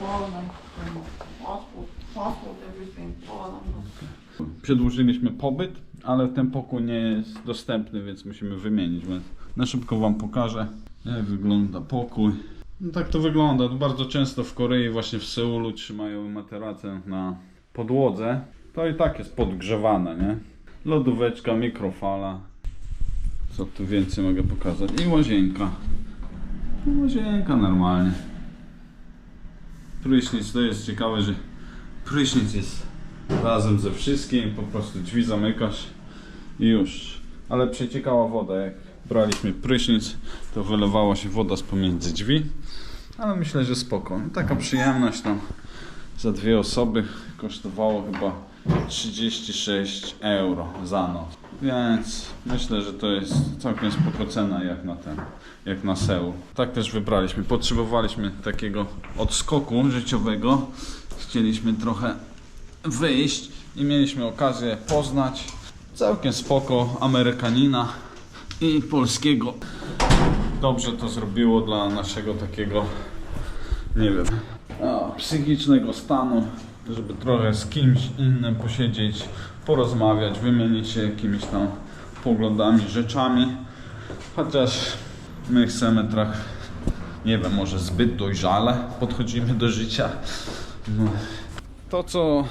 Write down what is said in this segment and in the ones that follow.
Poland. Przedłużyliśmy pobyt, ale ten pokój nie jest dostępny, więc musimy wymienić. Więc na szybko Wam pokażę, jak wygląda pokój. No tak to wygląda. Bardzo często w Korei, właśnie w Seulu, trzymają materacę na podłodze. To i tak jest podgrzewane, nie? Lodóweczka, mikrofala. Co tu więcej mogę pokazać? I łazienka. Łazienka normalnie. Prysznic to jest ciekawe, że prysznic jest razem ze wszystkim, po prostu drzwi zamykasz i już. Ale przeciekała woda, jak braliśmy prysznic, to wylewała się woda z pomiędzy drzwi. Ale myślę, że spoko. Taka przyjemność tam za dwie osoby kosztowało chyba 36 euro za noc. Więc myślę, że to jest całkiem spoko cena jak na ten, jak na Seul. Tak też wybraliśmy. Potrzebowaliśmy takiego odskoku życiowego. Chcieliśmy trochę wyjść i mieliśmy okazję poznać całkiem spoko Amerykanina i polskiego. Dobrze to zrobiło dla naszego takiego, nie wiem, psychicznego stanu, żeby trochę z kimś innym posiedzieć, porozmawiać, wymienić się jakimiś tam poglądami, rzeczami. Chociaż my chcemy trochę, nie wiem, może zbyt dojrzale podchodzimy do życia. No. To co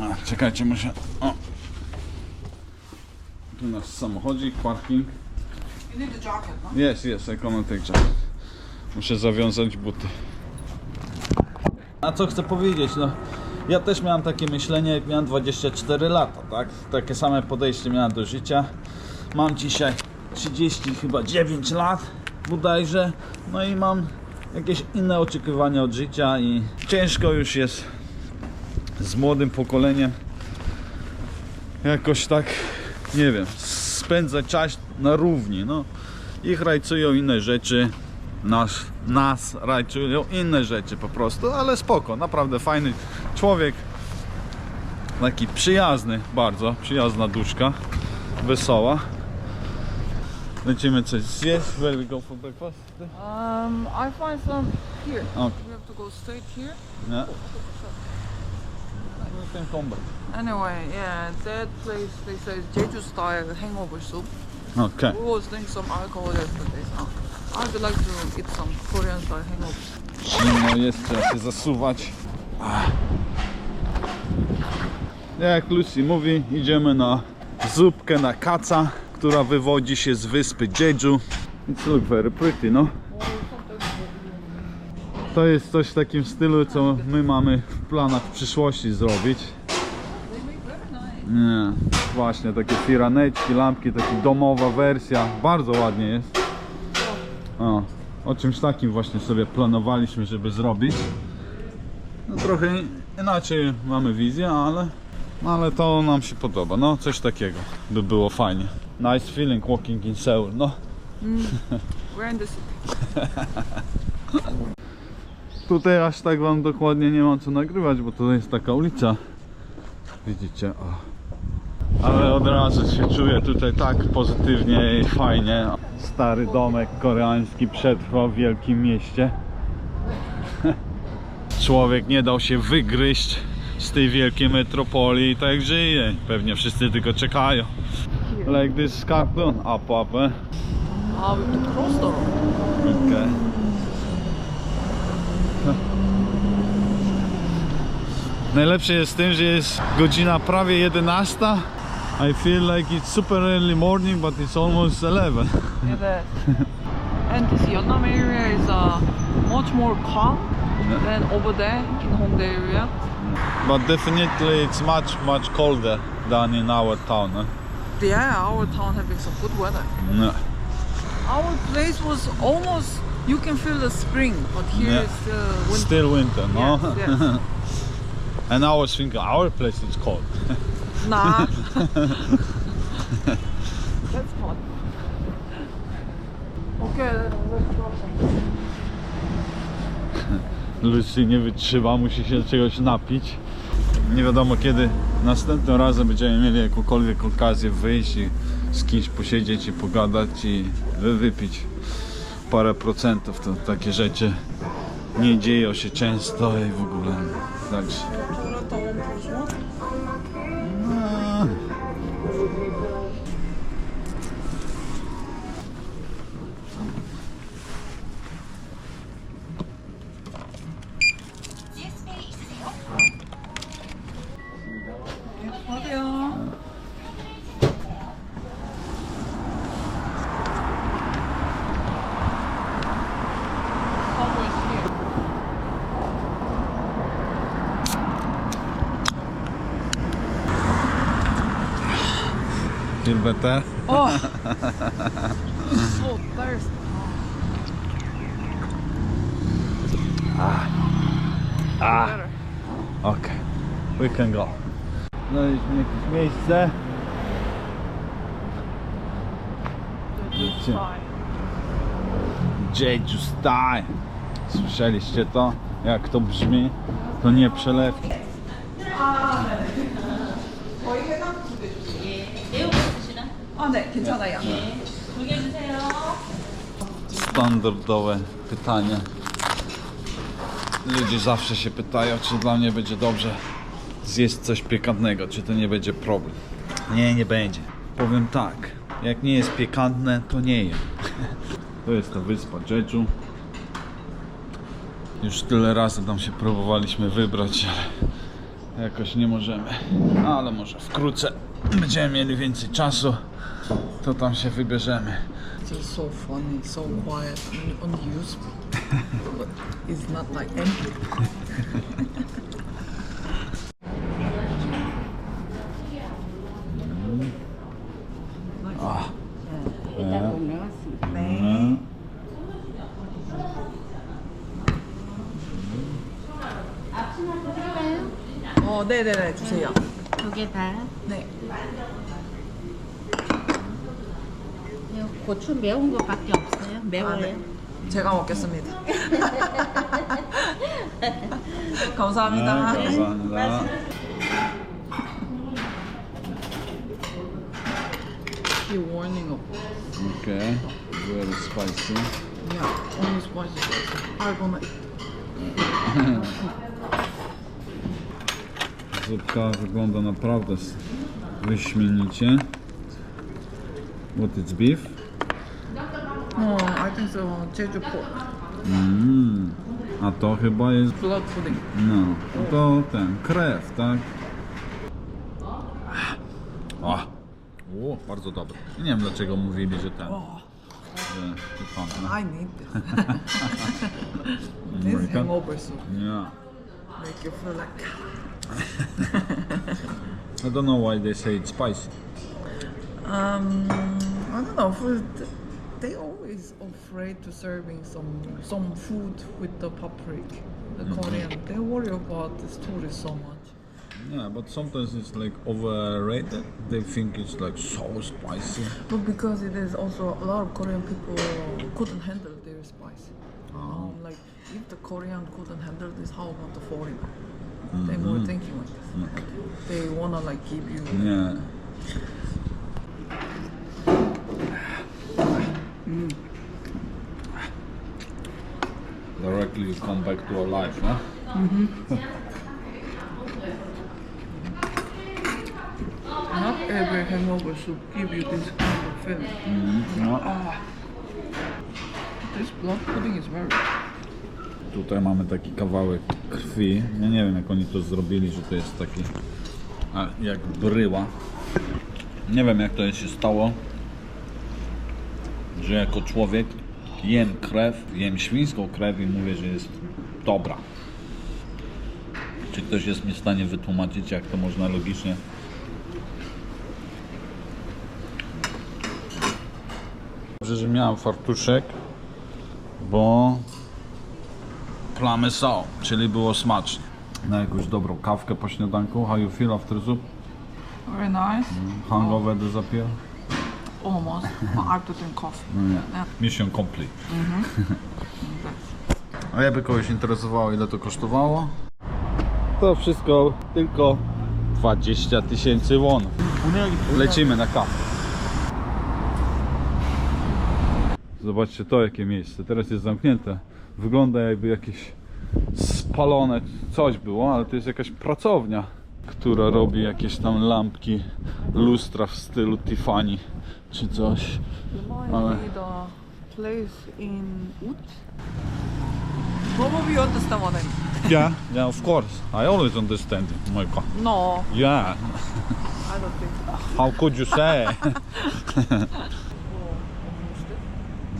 a, czekajcie, muszę. O. Tu nasz samochodzik, parking. You need a jacket, no? Jest, jest, I gonna take jacket. Muszę zawiązać buty. A co chcę powiedzieć, no. Ja też miałem takie myślenie, jak miałem 24 lata, tak? Takie same podejście miałem do życia. Mam dzisiaj 30 chyba 9 lat bodajże. No i mam jakieś inne oczekiwania od życia i ciężko już jest z młodym pokoleniem jakoś tak, nie wiem, spędzać czas na równi. No. Ich rajcują inne rzeczy, nas, nas rajcują inne rzeczy po prostu, ale spoko, naprawdę fajny człowiek, taki przyjazny bardzo, przyjazna duszka, wesoła. Lecimy coś zjeść, where we go for breakfast? Um, I find some here. Okay. We have to go straight here. Nie? We can come back. Anyway, yeah, that place they say is Jeju style hangover soup. Okay. We was doing some alcohol yesterday, so I would like to eat some Korean style hangover. Zimno jest, trzeba się zasuwać. Jak Lucy mówi, idziemy na zupkę na kaca, która wywodzi się z wyspy Jeju. It's look very pretty, no. To jest coś w takim stylu, co my mamy w planach w przyszłości zrobić. Nie, właśnie takie firaneczki, lampki, taka domowa wersja, bardzo ładnie jest. O, o czymś takim właśnie sobie planowaliśmy, żeby zrobić. No trochę inaczej mamy wizję, ale, ale to nam się podoba. No coś takiego by było fajnie. Nice feeling walking in Seoul, no. We're in the city. Tutaj aż tak wam dokładnie nie mam co nagrywać, bo to jest taka ulica. Widzicie, o. Ale od razu się czuję tutaj tak pozytywnie i fajnie. Stary domek koreański przetrwał w wielkim mieście. Człowiek nie dał się wygryźć z tej wielkiej metropolii i tak żyje. Pewnie wszyscy tylko czekają. Like this cartoon, up up, eh? Ah, we cross the road. Okay. Najlepsze jest tym, że jest godzina prawie 11. I feel like it's super early morning, but it's almost 11. Yeah, and this Yeonnam area is uh, much more calm than over there in Hongdae area. But definitely it's much, much colder than in our town. eh? Yeah, our town having some good weather. No. Our place was almost you can feel the spring, but here Yeah. it's still winter. Still winter, no? Yes, yes. And I was thinking our place is cold. nah. That's let's go. Lucy nie wytrzyma, musi się czegoś napić. Nie wiadomo kiedy następnym razem będziemy mieli jakąkolwiek okazję wyjść i z kimś posiedzieć i pogadać i wy- wypić parę procentów. To takie rzeczy nie dzieją się często i w ogóle. Thanks. Feel better? Oh, so thirsty. Ah. Better. Okej, we can go. Znaleźliśmy jakieś miejsce. Wiecie, Jeju Style. Słyszeliście to? Jak to brzmi? To nie przelewki. 네, 괜찮아요. Standardowe pytanie. Ludzie zawsze się pytają, czy dla mnie będzie dobrze zjeść coś pikantnego, czy to nie będzie problem. Nie, nie będzie. Powiem tak, jak nie jest pikantne, to nie jem. To jest ta wyspa Jeju. Już tyle razy tam się próbowaliśmy wybrać, ale jakoś nie możemy. Ale może wkrótce będziemy mieli więcej czasu, to tam się wybierzemy. It's just so funny, so quiet, and unuseful. but it's not like empty. 일단 꼭 넣었습니다. 네. 어, 네네네, 주세요. 두 개 다. 네. 고추 매운 거밖에 없어요. 매워요. 아, 네. 제가 먹겠습니다. 감사합니다. 네, 감사합니다. The warning of Okay, very spicy. yeah, only spicy. I'm gonna Zupka wygląda naprawdę wyśmienicie. What it's beef? No, I think so. Jeju pork. Mm. A to chyba jest, Blood pudding. no, to ten, krew, tak? O, o bardzo dobry. Nie wiem dlaczego mówili, że ten, Oh, że pikantne. I need this. this American? hangover soup Nie. make you feel like. I don't know why they say it's spicy. Um, I don't know. For th- they always afraid to serving some some food with the paprika. The mm-hmm. Korean, they worry about this tourist so much. Yeah, but sometimes it's like overrated. They think it's like so spicy. But because it is also a lot of Korean people couldn't handle their spice. Oh. Um, like if the Korean couldn't handle this, how about the foreigner? They mm-hmm. were thinking like this. Mm-hmm. They wanna like give you. Directly you come back to a life, no? Not every hangover soup give you this kind of feeling. no. This blood pudding is very. Tutaj mamy taki kawałek krwi. Ja nie wiem jak oni to zrobili, że to jest taki a, jak bryła. Nie wiem jak to się stało, że jako człowiek jem krew, jem świńską krew i mówię, że jest dobra. Czy ktoś jest mi w stanie wytłumaczyć, jak to można logicznie Dobrze, że miałem fartuszek, bo plamy są, czyli było smacznie. Na jakąś dobrą kawkę po śniadanku. How you feel after soup? Very nice. Hangover disappear? Almost. to drink coffee. No nie. Yeah. Mission complete. A jakby kogoś interesowało ile to kosztowało? To wszystko tylko 20 tysięcy won. Lecimy na kawę. Zobaczcie to jakie miejsce. Teraz jest zamknięte. Wygląda jakby jakieś spalone coś było, ale to jest jakaś pracownia, która robi jakieś tam lampki, lustra w stylu Tiffany czy coś. Ale- place in Ut. Probably you understand what I mean. Yeah, yeah, of course. I always understand, Moika. No, Yeah, I don't think so. how could you say?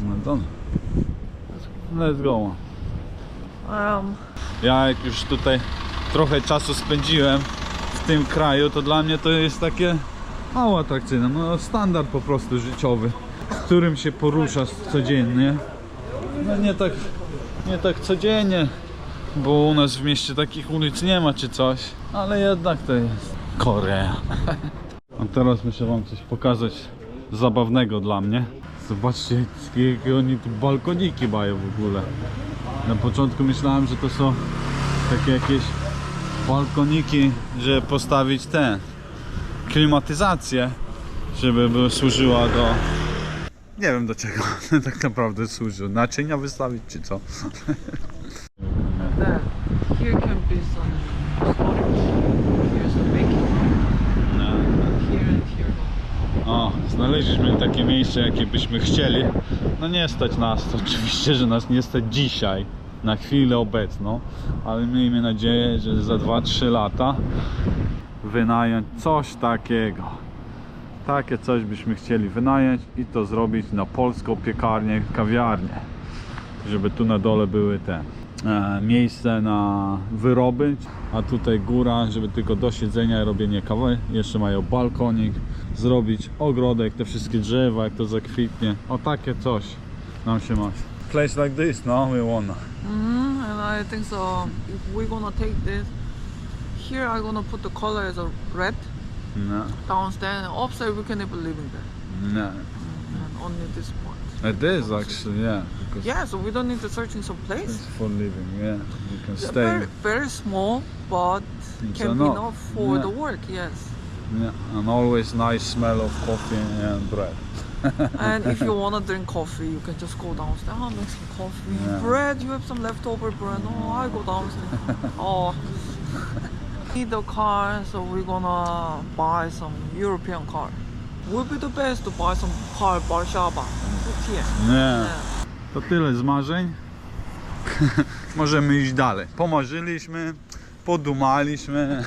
no to Let's go. Um, Ja jak już tutaj trochę czasu spędziłem w tym kraju, to dla mnie to jest takie mało atrakcyjne. No standard po prostu życiowy, w którym się poruszasz codziennie. No nie tak, nie tak codziennie, bo u nas w mieście takich ulic nie ma czy coś, ale jednak to jest Korea. A teraz muszę wam coś pokazać zabawnego dla mnie. Zobaczcie, jakie oni tu balkoniki mają w ogóle. Na początku myślałem, że to są takie jakieś balkoniki, żeby postawić tę klimatyzację, żeby by służyła do... Nie wiem do czego tak naprawdę służy. Naczynia wystawić czy co? that here can be some storage. Here's the baking. Here and here. O, znaleźliśmy takie miejsce, jakie byśmy chcieli. No nie stać nas, to oczywiście, że nas nie stać dzisiaj, na chwilę obecną, ale miejmy nadzieję, że za 2-3 lata wynająć coś takiego. Takie coś byśmy chcieli wynająć i to zrobić na polską piekarnię, kawiarnię. Żeby tu na dole były te e, miejsce na wyroby, a tutaj góra, żeby tylko do siedzenia i robienie kawy. Jeszcze mają balkonik, zrobić ogrodek, te wszystkie drzewa, jak to zakwitnie. O takie coś nam się ma. Place like this, no, we wanna. Mm, and I think so. If gonna take this, here I'm gonna put the color as a red No, downstairs. And upstairs we can even live in there. no. Mm, and only this part. It is actually, yeah, because Yeah, so we don't need to search in some place. for living, yeah. You can They're stay. Very, very small, but It's can be enough. enough for Yeah. the work. Yes. Yeah, and always nice smell of coffee and bread. and if you wanna drink coffee, you can just go downstairs. Ah, oh, make some coffee. Yeah. Bread, you have some leftover bread. Oh, I go downstairs. oh. Need a car, so we're gonna buy some European car. Would be the best to buy some car Warszawa. Here. Nie. To tyle z marzeń. Możemy iść dalej. Pomarzyliśmy, podumaliśmy.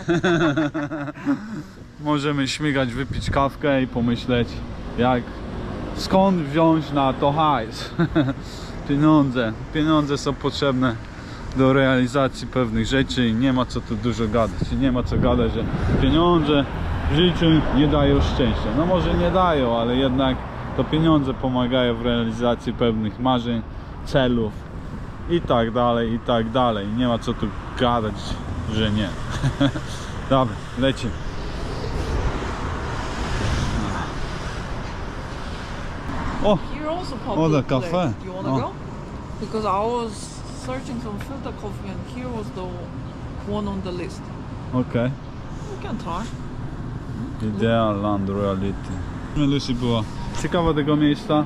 Możemy śmigać, wypić kawkę i pomyśleć, jak skąd wziąć na to hajs. Pieniądze. Pieniądze są potrzebne do realizacji pewnych rzeczy i nie ma co tu dużo gadać. I nie ma co gadać, że pieniądze w życiu nie dają szczęścia. No może nie dają, ale jednak to pieniądze pomagają w realizacji pewnych marzeń, celów i tak dalej, i tak dalej. Nie ma co tu gadać, że nie. Dobra, lecimy. O, Here also public the place. cafe. Do you wanna Oh. go? Because I was searching some filter coffee and here was the one on the list. Okej. We can try. Ideal Land Royalty. No, Lucy była ciekawa tego miejsca.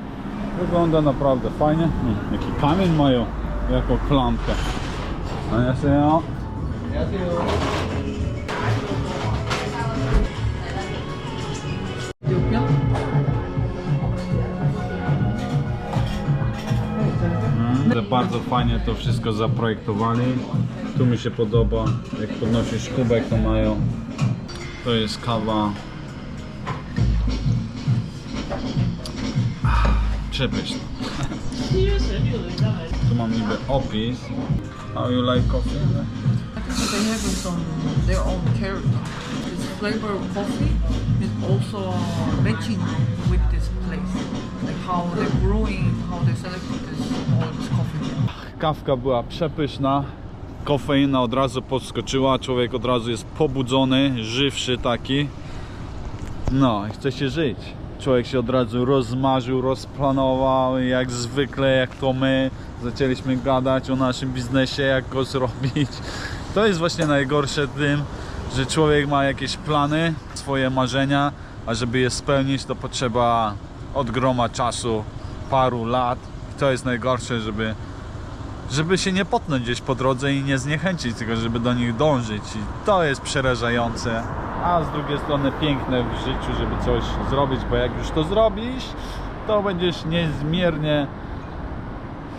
Wygląda naprawdę fajnie. Hmm, jaki kamień mają jako klamkę. A ja się... Bardzo fajnie to wszystko zaprojektowali. Tu mi się podoba, jak podnosisz kubek, to mają. To jest kawa. Ah, Przepyszna. Tu mam niby opis. How you like coffee? They have some their own character. This flavor of coffee is also matching with this place. Like how they're brewing, how Kawka była przepyszna. Kofeina od razu podskoczyła. Człowiek od razu jest pobudzony, żywszy taki. No, chce się żyć. Człowiek się od razu rozmarzył, rozplanował, jak zwykle, jak to my, zaczęliśmy gadać o naszym biznesie, jak go zrobić. To jest właśnie najgorsze tym, że człowiek ma jakieś plany, swoje marzenia, a żeby je spełnić, to potrzeba od groma czasu, paru lat. To jest najgorsze, żeby żeby się nie potnąć gdzieś po drodze i nie zniechęcić, tylko żeby do nich dążyć. I to jest przerażające. A z drugiej strony piękne w życiu, żeby coś zrobić, bo jak już to zrobisz, to będziesz niezmiernie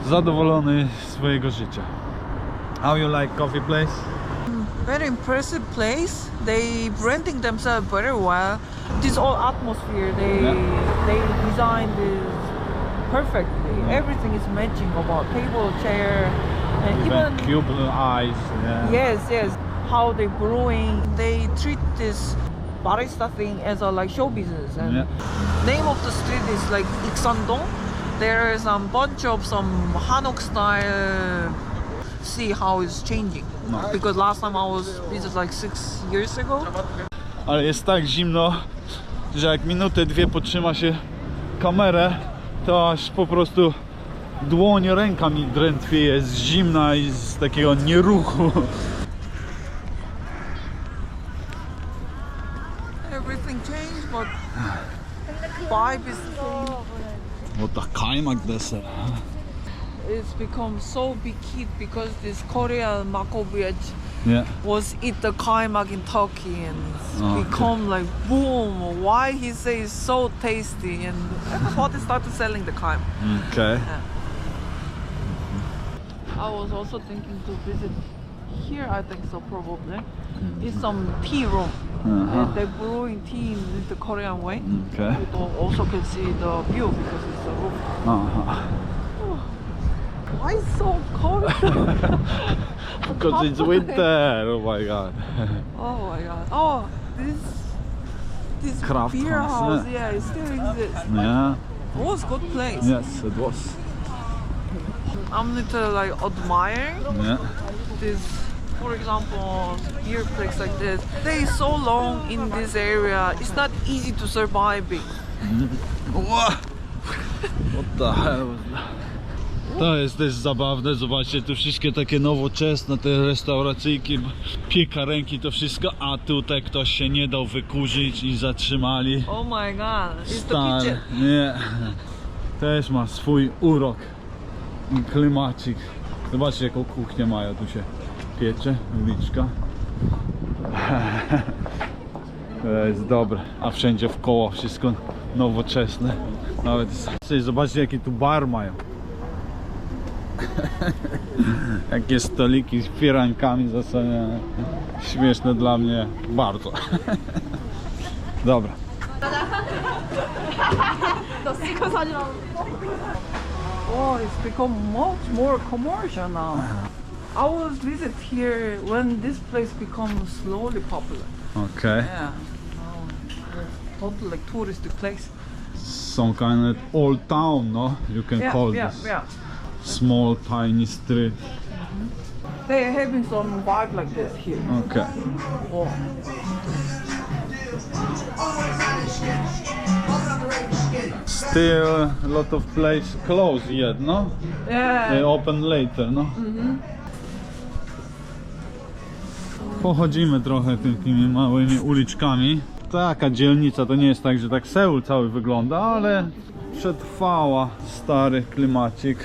zadowolony z swojego życia. How you like coffee place? Very impressive place. They branding themselves very well. This whole atmosphere, they Yeah. they designed this perfectly. Everything is matching about table, chair, and Even even cube eyes. Yeah. yes, yes. How they brewing, they treat this barista thing as a like show business. And Yeah. name of the street is like Iksandong. There is a bunch of some Hanok style. See how it's changing. No. Because last time I was visited like six years ago. Ale jest tak zimno, że jak minutę, dwie potrzyma się kamerę, to aż po prostu dłoń, ręka mi drętwieje z zimna i z takiego nieruchu. Everything changed, but vibe is What the kajmak deser. it's become so big hit because this Korean Mako Bridge Nie. was eat the kaimak in Turkey and Oh, okay. become like boom. Why he say it's so tasty and everybody started selling the kaimak. Okej. I was also thinking to visit here. I think so probably. It's some tea room. Uh-huh. And they're brewing tea in the Korean way. Okay. You also can see the view because it's a roof. Aha. Why so cold? Because it's winter. Oh my god. oh my god. Oh, this this Craft beer house, house, yeah. yeah, it still exists. Yeah. It was good place. Yes, it was. I'm little like admiring Nie. this. For example, beer place like this. They so long in this area. It's not easy to survive. it. Mm-hmm. What the hell was that? To jest też zabawne, zobaczcie, tu wszystkie takie nowoczesne, te restauracyjki, piekarenki, to wszystko, a tutaj ktoś się nie dał wykurzyć i zatrzymali. Oh my god, it's the kitchen. nie. Też ma swój urok i klimacik. Zobaczcie jaką kuchnię mają, tu się piecze, uliczka. To jest dobre, a wszędzie w koło wszystko nowoczesne. Nawet zobaczcie jaki tu bar mają. Jakie stoliki z firankami zasłaniane. Śmieszne dla mnie bardzo. Dobra. Oh, it's become much more commercial now. I was visit here when this place becomes slowly popular. Okay. Yeah. Now it's total like touristic place. some kind of old town, no? You can Yeah, call yeah, this yeah. Small, tiny street. They're having some vibe like this here. Okay. Oh. Still a lot of place closed yet, no? Yeah. They open later, no? Pochodzimy trochę takimi małymi uliczkami. Taka dzielnica to nie jest tak, że tak Seul cały wygląda, ale przetrwała stary klimacik.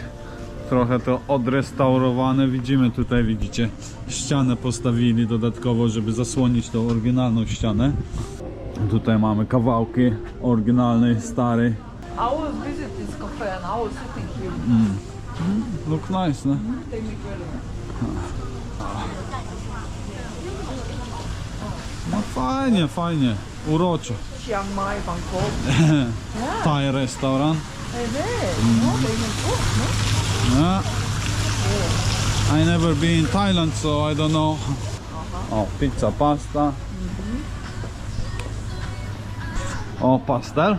Trochę to odrestaurowane. Widzimy tutaj, widzicie, ścianę postawili dodatkowo, żeby zasłonić tą oryginalną ścianę. Tutaj mamy kawałki oryginalnej, starej. I was visit this cafe and I was sitting here. Look nice, no? Very No fajnie, fajnie, uroczo. Chiang Mai, Bangkok. Thai restaurant. Hey, there. No, they good, no? Yeah. I never been in Thailand, so I don't know. Oh, pizza, pasta. Oh, pastel.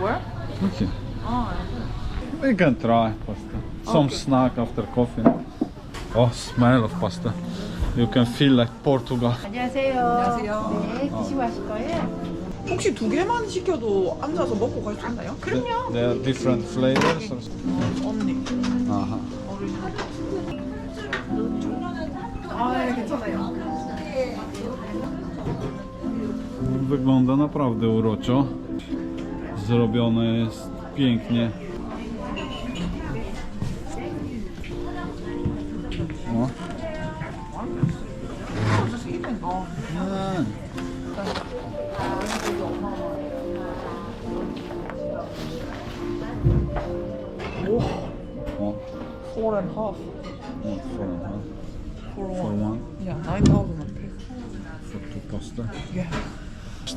Where? Okay. Oh, We can try pasta. Some Okay. snack after coffee. Oh, smell of pasta. You can feel like Portugal. 안녕하세요. 안녕하세요. 네, 드시고 하실 거예요? 혹시 두 개만 시켜도 앉아서 먹고 갈 수 있나요? 그럼요. There are different flavors. or- 언니. Aha. 아, 네, 괜찮아요. Wygląda naprawdę uroczo. Zrobione jest pięknie.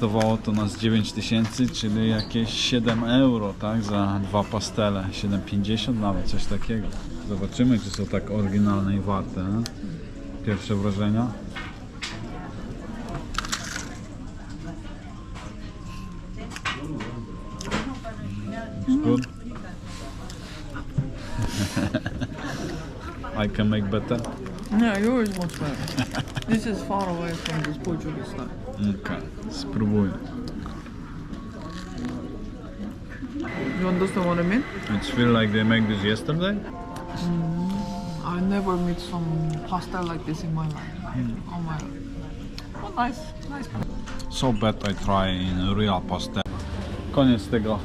Kosztowało to nas 9000, czyli jakieś 7 euro, tak? Za dwa pastele. 7,50 nawet, coś takiego. Zobaczymy, czy są tak oryginalne i warte. Nie? Pierwsze wrażenia. Good. I can make better. Is much better. This is far away from this Portuguese style. Okej, spróbuję. You understand what I mean? It feel like they make this yesterday. I never meet some pasta like this in my life. Oh my god. Oh, nice, nice. So bad I try in real pastel. Koniec tego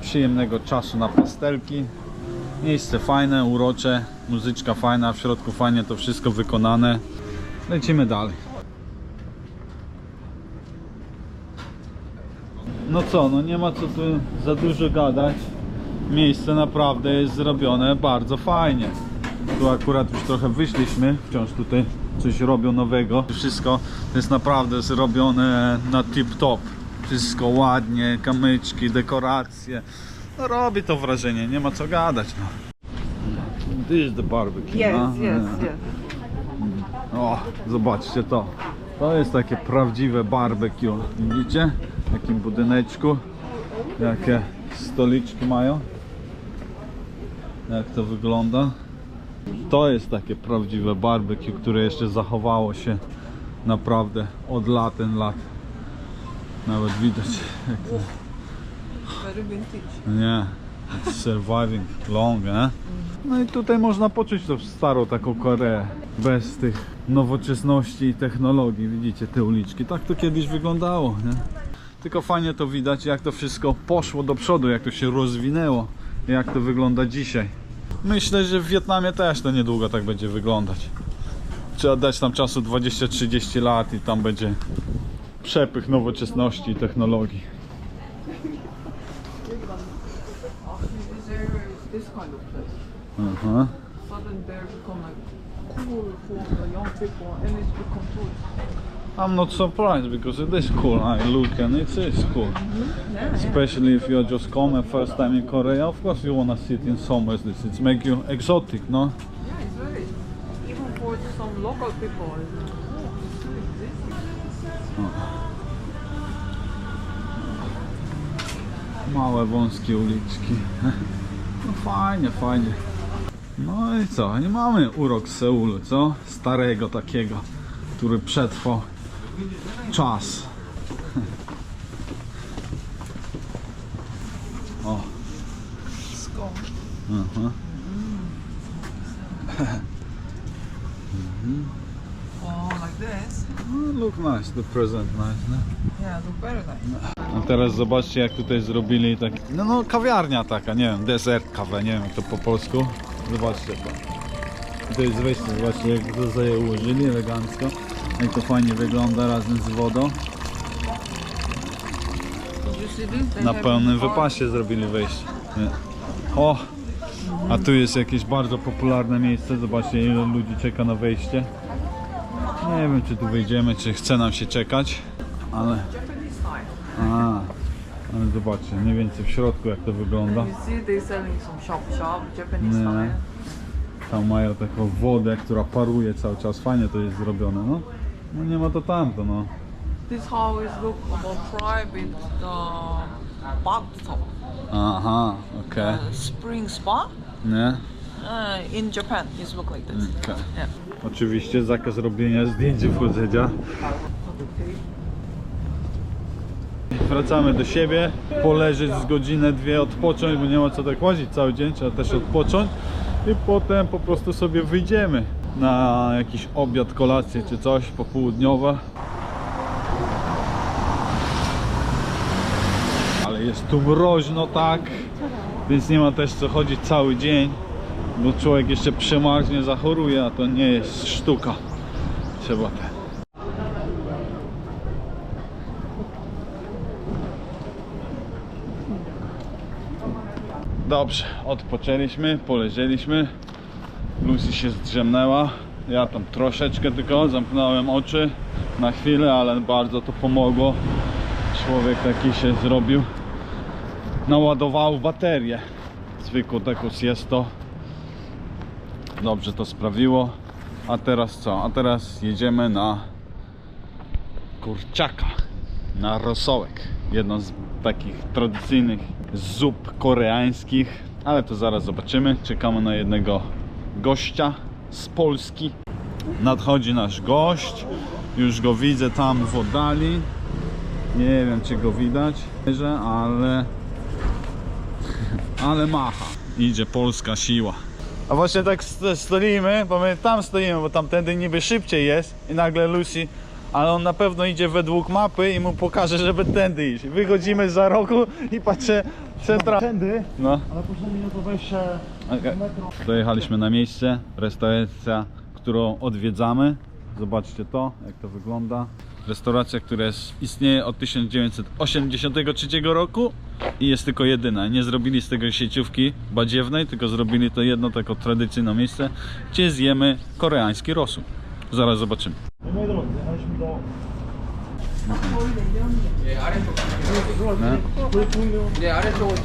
przyjemnego czasu na pastelki. Miejsce fajne, urocze, muzyczka fajna, w środku fajnie to wszystko wykonane. Lecimy dalej. No co, no nie ma co tu za dużo gadać. Miejsce naprawdę jest zrobione bardzo fajnie. Tu akurat już trochę wyszliśmy, wciąż tutaj coś robią nowego. Wszystko jest naprawdę zrobione na tip top. Wszystko ładnie, kamyczki, dekoracje. No robi to wrażenie, nie ma co gadać. No. This is the barbecue. no? O, zobaczcie to. To jest takie prawdziwe barbecue. Widzicie? W takim budyneczku. Jakie stoliczki mają. Jak to wygląda. To jest takie prawdziwe barbecue, które jeszcze zachowało się naprawdę od lat lat. Nawet widać. Jak to, nie, it's surviving long, eh? No i tutaj można poczuć tą starą taką Koreę. Bez tych nowoczesności i technologii. Widzicie te uliczki. Tak to kiedyś wyglądało, nie? Tylko fajnie to widać, jak to wszystko poszło do przodu, jak to się rozwinęło, jak to wygląda dzisiaj. Myślę, że w Wietnamie też to niedługo tak będzie wyglądać. Trzeba dać tam czasu 20-30 lat i tam będzie przepych nowoczesności i technologii. Mm-hmm. Aha. Suddenly become like cool for the young people and it's become tourist. I'm not surprised because it is cool. I look and it is cool. Mm-hmm. Yeah, Especially if you're just coming first time in Korea, of course you wanna sit in somewhere this. It make you exotic, no? yeah, it's very, even for some local people, it's like, this exists. Małe, wąskie uliczki. No fajnie, fajnie. No i co? I mamy urok Seulu, co? Starego takiego, który przetrwał czas. O, Scone. aha. Oh, like this. No, look nice, the present nice, no? Yeah, look very nice. A teraz zobaczcie jak tutaj zrobili tak. No, no kawiarnia taka, nie wiem, desert kawę, nie wiem jak to po polsku. Zobaczcie to. To jest wejście, zobaczcie jak to sobie ułożyli elegancko. Jak to fajnie wygląda razem z wodą. Na pełnym wypasie zrobili wejście. O! A tu jest jakieś bardzo popularne miejsce. Zobaczcie ile ludzi czeka na wejście. Nie wiem czy tu wejdziemy, czy chce nam się czekać. Ale. A, ale zobaczcie, mniej więcej w środku jak to wygląda. You see they selling some shop shop, Japanese Nie. style. Tam mają taką wodę, która paruje cały czas. Fajnie to jest zrobione, no. No nie ma to tamto, no. This house is look about private uh, bathtub, Aha, okej. uh, spring spa. Nie? Uh, in Japan, it's look like this. Okej. Yeah. Oczywiście zakaz robienia zdjęć i wchodzenia. Wracamy do siebie, poleżeć z godzinę, dwie, odpocząć, bo nie ma co tak łazić cały dzień, trzeba też odpocząć i potem po prostu sobie wyjdziemy na jakiś obiad, kolację czy coś popołudniowe. Ale jest tu mroźno tak, więc nie ma też co chodzić cały dzień, bo człowiek jeszcze przemarznie, zachoruje, a to nie jest sztuka. Trzeba te. Dobrze, odpoczęliśmy, poleżeliśmy. Lucy się zdrzemnęła. Ja tam troszeczkę tylko zamknąłem oczy na chwilę, ale bardzo to pomogło. Człowiek taki się zrobił. Naładował baterię. Zwykłą taką siestą. Dobrze to sprawiło. A teraz co? A teraz jedziemy na kurczaka, na rosołek. Jedną z takich tradycyjnych zup koreańskich, ale to zaraz zobaczymy. Czekamy na jednego gościa z Polski. Nadchodzi nasz gość. Już go widzę tam w oddali. Nie wiem czy go widać, ale ale macha. Idzie polska siła. A właśnie tak st- stoimy, bo my tam stoimy, bo tamtędy niby szybciej jest i nagle Lucy, ale on na pewno idzie według mapy i mu pokaże, żeby tędy iść. Wychodzimy za rogu i patrzę centra... Tędy, No, ale później wejście okej. metro. Dojechaliśmy na miejsce, restauracja, którą odwiedzamy. Zobaczcie to, jak to wygląda. Restauracja, która jest, istnieje od 1983 roku i jest tylko jedyna. Nie zrobili z tego sieciówki badziewnej, tylko zrobili to jedno takie tradycyjne miejsce, gdzie zjemy koreański rosół. Zaraz zobaczymy. No moi drodzy, jechaliśmy do... 네, 아래쪽은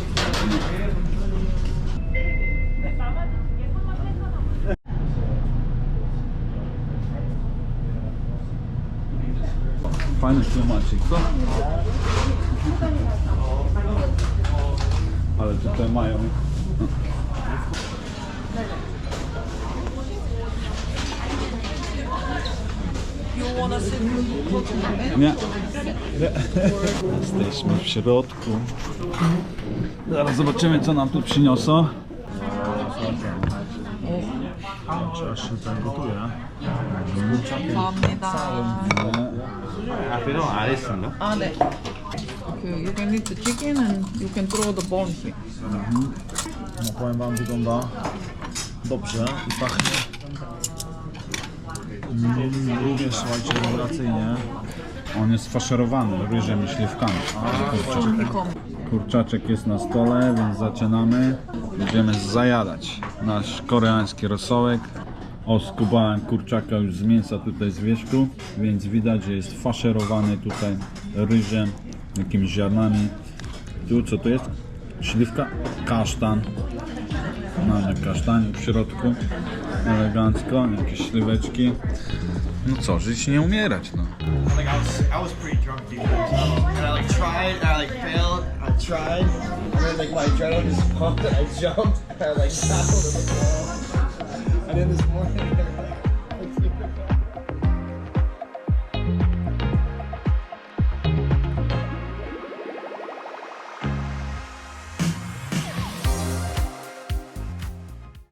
Fajny klimacik, co? Ale tutaj mają. Nie. Nie. Jesteśmy w środku. Zaraz zobaczymy, co nam tu przyniosą. Aż się tak gotuje. Afiro, ale są, no? Ale. You can eat the chicken and you can throw the bone here. Mhm. No powiem wam, wygląda dobrze i pachnie Również słuchajcie, rewelacyjnie. On jest faszerowany ryżem i śliwkami. Kom. Kurczaczek jest na stole, więc zaczynamy. Będziemy zajadać nasz koreański rosołek. Oskubałem kurczaka już z mięsa tutaj z wierzchu, więc widać, że jest faszerowany tutaj ryżem, jakimiś ziarnami. Tu co to jest? Śliwka? Kasztan. Mamy kasztanik w środku. Elegancko, jakieś śliweczki. No co, żyć nie umierać, no. I I I tried, I failed. I tried, and then my just I jumped, and I like the. And then this morning,